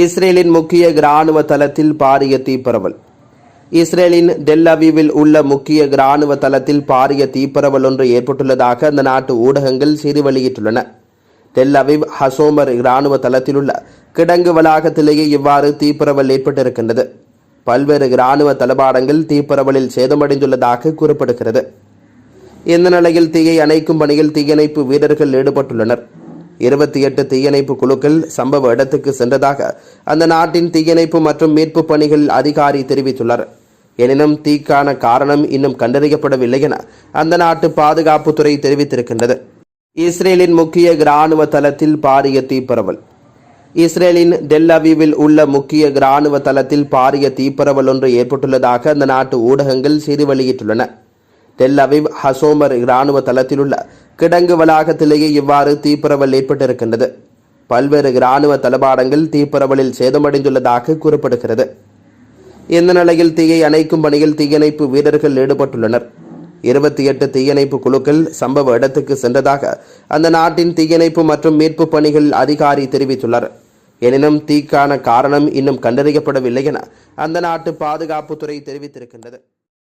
இஸ்ரேலின் முக்கிய இராணுவ தளத்தில் பாரிய தீப்பரவல். இஸ்ரேலின் டெல்லவிவில் உள்ள முக்கிய இராணுவ தளத்தில் பாரிய தீப்பரவல் ஒன்று ஏற்பட்டுள்ளதாக அந்த நாட்டு ஊடகங்கள் செய்தி வெளியிட்டுள்ளன. டெல்லவிவ் ஹசோமர் இராணுவ தளத்தில் உள்ள கிடங்கு வளாகத்திலேயே இவ்வாறு தீப்பரவல் ஏற்பட்டிருக்கின்றது. பல்வேறு இராணுவ தளபாடங்கள் தீப்பரவலில் சேதமடைந்துள்ளதாக கூறப்படுகிறது. இந்த நிலையில் தீயை அணைக்கும் பணியில் தீயணைப்பு வீரர்கள் ஈடுபட்டுள்ளனர். இருபத்தி எட்டு தீயணைப்பு குழுக்கள் சம்பவ இடத்துக்கு சென்றதாக அந்த நாட்டின் தீயணைப்பு மற்றும் மீட்பு பணிகள் அதிகாரி தெரிவித்துள்ளார் எனினும் தீக்கான காரணம் இன்னும் கண்டறியப்படவில்லை என அந்த நாட்டு பாதுகாப்புத்துறை தெரிவித்திருக்கின்றது. இஸ்ரேலின் முக்கிய இராணுவ தளத்தில் பாரிய தீப்பரவல். இஸ்ரேலின் டெல் அவீவில் உள்ள முக்கிய இராணுவ தளத்தில் பாரிய தீப்பரவல் ஒன்று ஏற்பட்டுள்ளதாக அந்த நாட்டு ஊடகங்கள் செய்தி வெளியிட்டுள்ளன. டெல் அவீவ் ஹசோமர் இராணுவ தளத்தில் உள்ள கிடங்கு வளாகத்திலேயே இவ்வாறு தீப்பரவல் ஏற்பட்டிருக்கின்றது. பல்வேறு இராணுவ தளபாடங்கள் தீப்பரவலில் சேதமடைந்துள்ளதாக கூறப்படுகிறது. இந்த நிலையில் தீயை அணைக்கும் பணியில் தீயணைப்பு வீரர்கள் ஈடுபட்டுள்ளனர். இருபத்தி எட்டு தீயணைப்பு குழுக்கள் சம்பவ இடத்துக்கு சென்றதாக அந்த நாட்டின் தீயணைப்பு மற்றும் மீட்பு பணிகள் அதிகாரி தெரிவித்துள்ளார் எனினும் தீக்கான காரணம் இன்னும் கண்டறியப்படவில்லை என அந்த நாட்டு பாதுகாப்புத்துறை தெரிவித்திருக்கின்றது.